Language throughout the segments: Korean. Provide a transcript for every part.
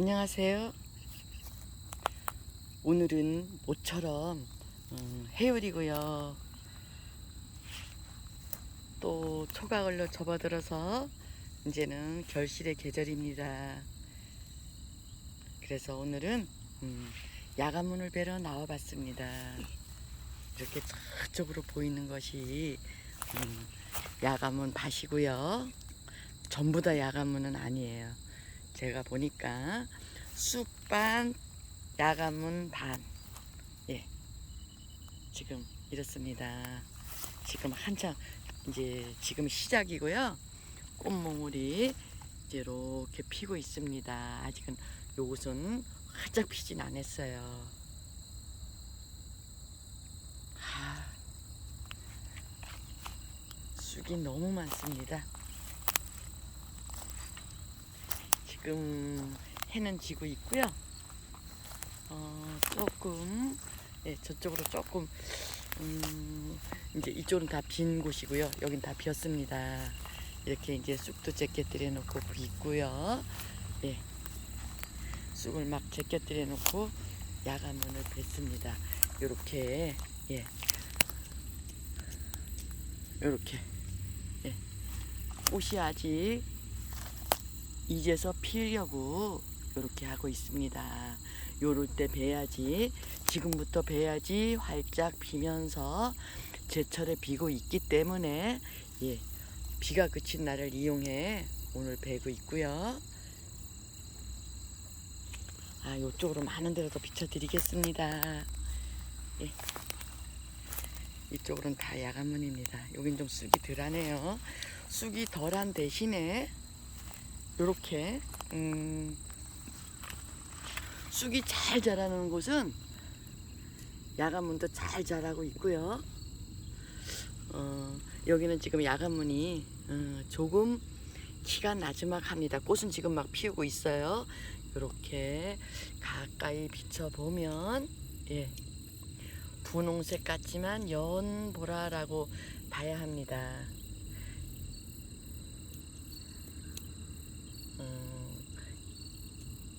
안녕하세요. 오늘은 모처럼 음, 해율이고요. 또 초가을로 접어들어서 이제는 결실의 계절입니다. 그래서 오늘은 음, 야간문을 뵈러 나와봤습니다. 이렇게 저쪽으로 보이는 것이 음, 야간문 밭이고요. 전부 다 야간문은 아니에요. 제가 보니까 쑥반, 야간문 반. 예. 지금 이렇습니다. 지금 한창 이제 지금 시작이고요. 꽃몽울이 이제 이렇게 피고 있습니다. 아직은 요것은 활짝 피진 않았어요. 아, 쑥이 너무 많습니다. 지금 해는 지고 있고요. 어, 조금 예, 저쪽으로 조금 음, 이제 이쪽은 다 빈 곳이고요. 여긴 다 비었습니다. 이렇게 이제 쑥도 제껴들여 놓고 있고요. 예. 쑥을 막 제껴들여 놓고 야간문을 뱉습니다. 요렇게 예. 요렇게 예. 꽃이 아직 이제서 피려고 이렇게 하고 있습니다. 요럴 때 베야지 지금부터 베야지 활짝 피면서 제철에 비고 있기 때문에 예 비가 그친 날을 이용해 오늘 베고 있고요. 아 요쪽으로 많은 데로 더 비춰드리겠습니다. 예. 이쪽으로는 다 야간문입니다. 여긴 좀 쑥이 덜하네요. 쑥이 덜한 대신에 요렇게 음, 쑥이 잘 자라는 곳은 야간문도 잘 자라고 있고요. 어, 여기는 지금 야간문이 어, 조금 키가 나지막합니다. 꽃은 지금 막 피우고 있어요. 이렇게 가까이 비춰보면 예, 분홍색 같지만 연보라라고 봐야 합니다. 음,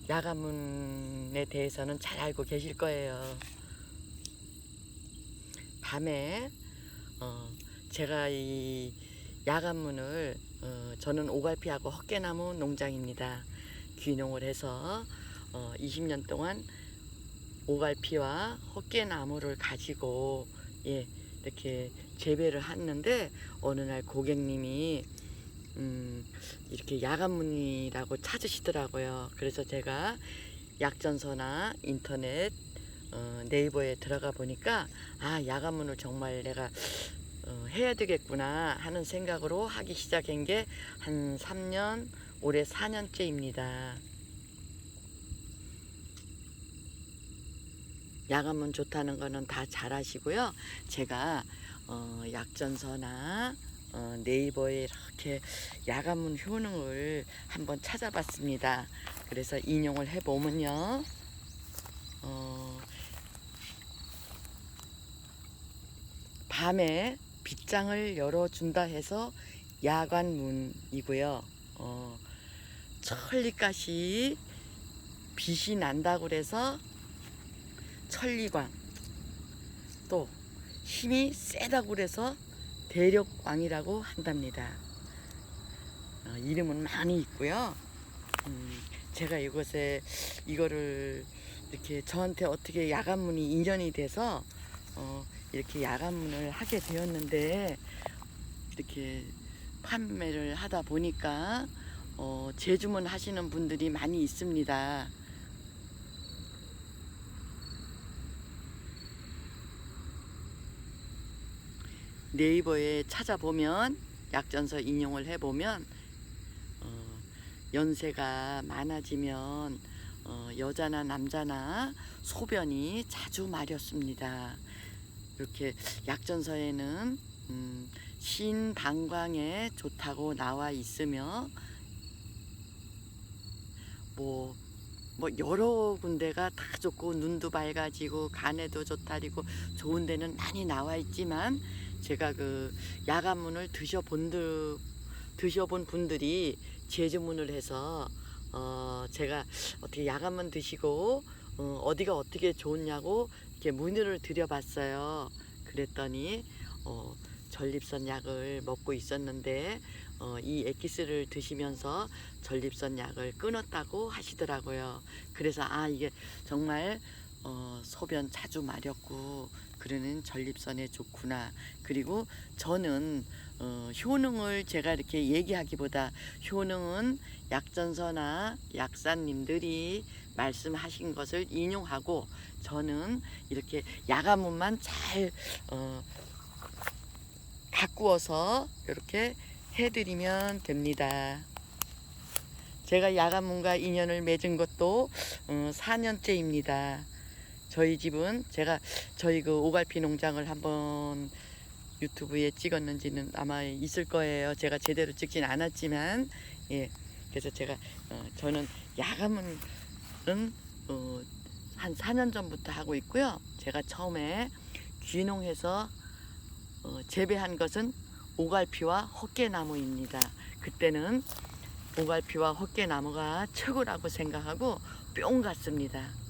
야간문에 대해서는 잘 알고 계실 거예요. 밤에 어, 제가 이 야간문을 어, 저는 오갈피하고 헛개나무 농장입니다. 귀농을 해서 어, 20년 동안 오갈피와 헛개나무를 가지고 예, 이렇게 재배를 했는데 어느 날 고객님이 음, 이렇게 야간문이라고 찾으시더라고요. 그래서 제가 약전서나 인터넷 어, 네이버에 들어가 보니까 아 야간문을 정말 내가 어, 해야 되겠구나 하는 생각으로 하기 시작한 게 한 3년 올해 4년째입니다. 야간문 좋다는 거는 다 잘 아시고요. 제가 어, 약전서나 어, 네이버에 이렇게 야간문 효능을 한번 찾아봤습니다. 그래서 인용을 해보면요. 어, 밤에 빗장을 열어준다 해서 야간문이고요. 어, 천리가시 빛이 난다고 그래서 천리광 또 힘이 세다고 그래서 대력왕이라고 한답니다. 어, 이름은 많이 있고요. 음, 제가 이것에 이거를 이렇게 저한테 어떻게 야간문이 인연이 돼서 어, 이렇게 야간문을 하게 되었는데 이렇게 판매를 하다 보니까 어, 재주문 하시는 분들이 많이 있습니다. 네이버에 찾아보면 약전서 인용을 해보면 어, 연세가 많아지면 어, 여자나 남자나 소변이 자주 마렵습니다. 이렇게 약전서에는 음, 신방광에 좋다고 나와 있으며 뭐, 뭐 여러 군데가 다 좋고 눈도 밝아지고 간에도 좋다리고 좋은 데는 많이 나와 있지만 제가 그 야간문을 드셔본 들, 드셔본 분들이 제주문을 해서 어, 제가 어떻게 야간문 드시고 어, 어디가 어떻게 좋냐고 이렇게 문의를 드려봤어요. 그랬더니 어, 전립선 약을 먹고 있었는데 어, 이 엑기스를 드시면서 전립선 약을 끊었다고 하시더라고요. 그래서 아 이게 정말 어, 소변 자주 마렵고 그러는 전립선에 좋구나. 그리고 저는 어, 효능을 제가 이렇게 얘기하기보다 효능은 약전서나 약사님들이 말씀하신 것을 인용하고 저는 이렇게 야가문만 잘 어, 가꾸어서 이렇게 해드리면 됩니다. 제가 야간문과 인연을 맺은 것도 어, 4년째입니다. 저희 집은 제가 저희 그 오갈피 농장을 한번 유튜브에 찍었는지는 아마 있을 거예요. 제가 제대로 찍진 않았지만 예. 그래서 제가 어, 저는 야간문은 어, 한 4년 전부터 하고 있고요. 제가 처음에 귀농해서 어, 재배한 것은 오갈피와 헛개나무입니다. 그때는 오갈피와 헛개나무가 최고라고 생각하고 뿅 갔습니다.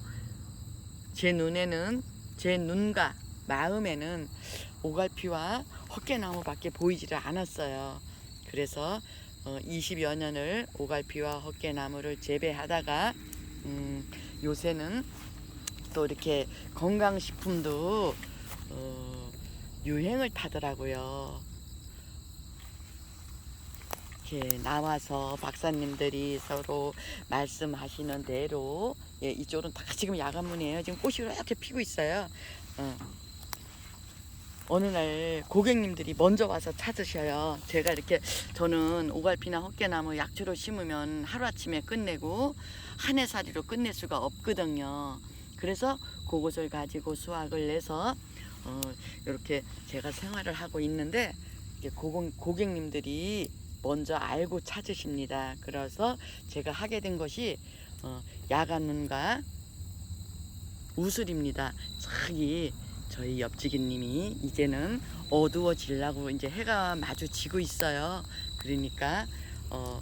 제 눈에는 제 눈과 마음에는 오갈피와 헛개나무밖에 보이지를 않았어요. 그래서 어, 20여 년을 오갈피와 헛개나무를 재배하다가 음, 요새는 또 이렇게 건강식품도 어, 유행을 타더라고요. 이렇게 나와서 박사님들이 서로 말씀하시는 대로 예, 이쪽은 다 지금 야간문이에요. 지금 꽃이 이렇게 피고 있어요. 어. 어느 날 고객님들이 먼저 와서 찾으셔요. 제가 이렇게 저는 오갈피나 헛개나무 약초로 심으면 하루아침에 끝내고 한 해살이로 끝낼 수가 없거든요. 그래서 그것을 가지고 수확을 내서 어, 이렇게 제가 생활을 하고 있는데 고객, 고객님들이 먼저 알고 찾으십니다. 그래서 제가 하게 된 것이 어, 야간문과 우슬입니다. 저기 저희 옆지기님이 이제는 어두워지려고 이제 해가 마주치고 있어요. 그러니까 어,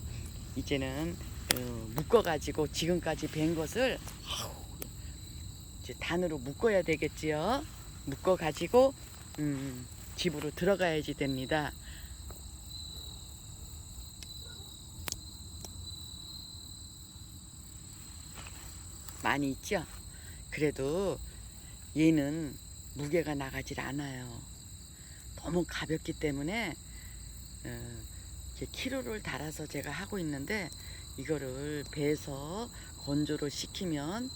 이제는 어, 묶어가지고 지금까지 뵌 것을 이제 단으로 묶어야 되겠지요. 묶어가지고 음, 집으로 들어가야지 됩니다. 많이 있죠. 그래도 얘는 무게가 나가질 않아요. 너무 가볍기 때문에 어, 키로를 달아서 제가 하고 있는데 이거를 배에서 건조를 시키면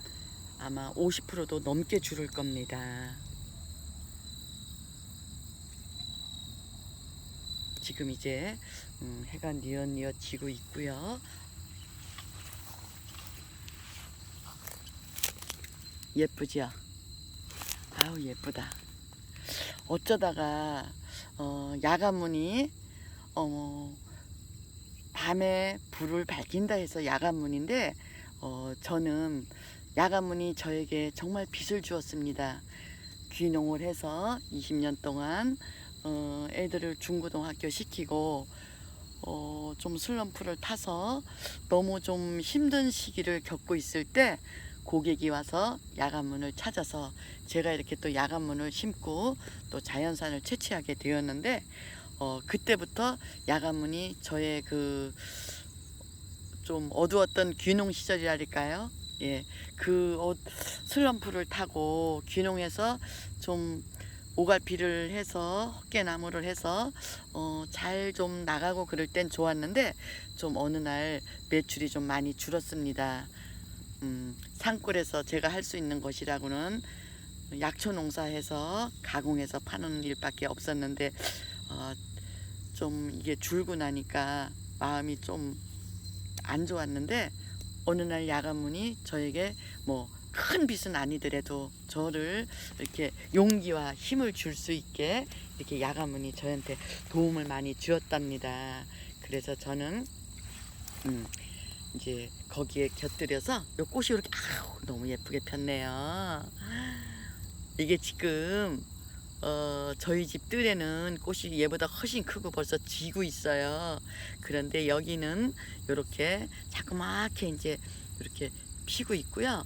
아마 50%도 넘게 줄을 겁니다. 지금 이제 음, 해가 뉘엿뉘엿 지고 있고요. 예쁘죠? 아우 예쁘다. 어쩌다가 어, 야간문이 어, 밤에 불을 밝힌다 해서 야간문인데 어, 저는 야간문이 저에게 정말 빛을 주었습니다. 귀농을 해서 20년 동안 어, 애들을 중고등학교 시키고 어, 좀 슬럼프를 타서 너무 좀 힘든 시기를 겪고 있을 때 고객이 와서 야간문을 찾아서 제가 이렇게 또 야간문을 심고 또 자연산을 채취하게 되었는데 어, 그때부터 야간문이 저의 그 좀 어두웠던 귀농 시절이랄까요? 예, 그 어, 슬럼프를 타고 귀농해서 좀 오갈피를 해서 헛개나무를 해서 어, 잘 좀 나가고 그럴 땐 좋았는데 좀 어느 날 매출이 좀 많이 줄었습니다. 음, 산골에서 제가 할 수 있는 것이라고는 약초 농사해서 가공해서 파는 일밖에 없었는데 어, 좀 이게 줄고 나니까 마음이 좀 안 좋았는데 어느 날 야간문이 저에게 뭐 큰 빚은 아니더라도 저를 이렇게 용기와 힘을 줄 수 있게 이렇게 야간문이 저한테 도움을 많이 주었답니다. 그래서 저는 음, 이제 거기에 곁들여서 요 꽃이 이렇게 아우 너무 예쁘게 폈네요. 이게 지금 어, 저희 집 뜰에는 꽃이 얘보다 훨씬 크고 벌써 지고 있어요. 그런데 여기는 이렇게 자그맣게 이제 이렇게 피고 있고요.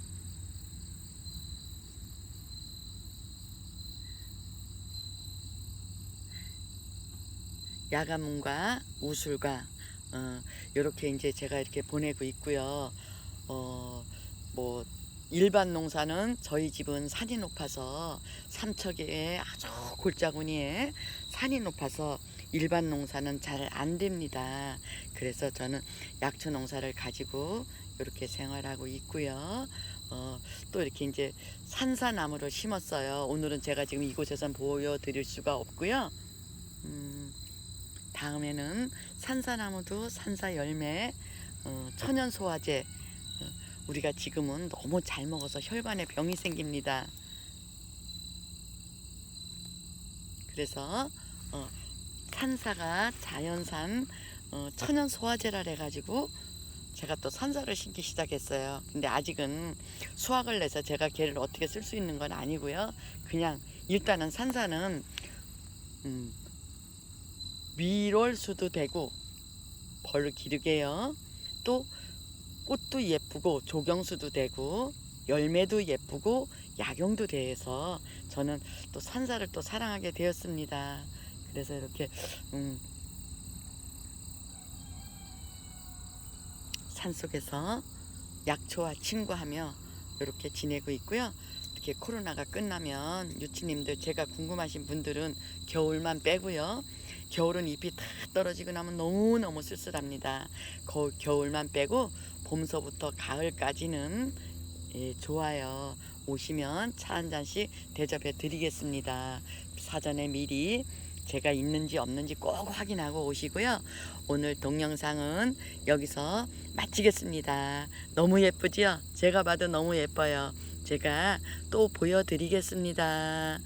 야간문과 우술과 어, 이렇게 이제 제가 이렇게 보내고 있고요. 어, 뭐 일반 농사는 저희 집은 산이 높아서 삼척에 아주 골짜구니에 산이 높아서 일반 농사는 잘 안 됩니다. 그래서 저는 약초 농사를 가지고 이렇게 생활하고 있고요. 어, 또 이렇게 이제 산사나무를 심었어요. 오늘은 제가 지금 이곳에선 보여드릴 수가 없고요. 음, 다음에는 산사나무도 산사 열매, 어, 천연 소화제. 어, 우리가 지금은 너무 잘 먹어서 혈관에 병이 생깁니다. 그래서 어, 산사가 자연산 어, 천연 소화제라 해가지고 제가 또 산사를 심기 시작했어요. 근데 아직은 수확을 내서 제가 걔를 어떻게 쓸 수 있는 건 아니고요. 그냥 일단은 산사는 음, 밀월 수도 되고 벌을 기르게요. 또 꽃도 예쁘고 조경수도 되고 열매도 예쁘고 약용도 돼서 저는 또 산사를 또 사랑하게 되었습니다. 그래서 이렇게 음, 산 속에서 약초와 친구하며 이렇게 지내고 있고요. 이렇게 코로나가 끝나면 유치님들 제가 궁금하신 분들은 겨울만 빼고요. 겨울은 잎이 다 떨어지고 나면 너무너무 쓸쓸합니다. 거, 겨울만 빼고 봄서부터 가을까지는 예, 좋아요. 오시면 차 한 잔씩 대접해 드리겠습니다. 사전에 미리 제가 있는지 없는지 꼭 확인하고 오시고요. 오늘 동영상은 여기서 마치겠습니다. 너무 예쁘지요? 제가 봐도 너무 예뻐요. 제가 또 보여드리겠습니다.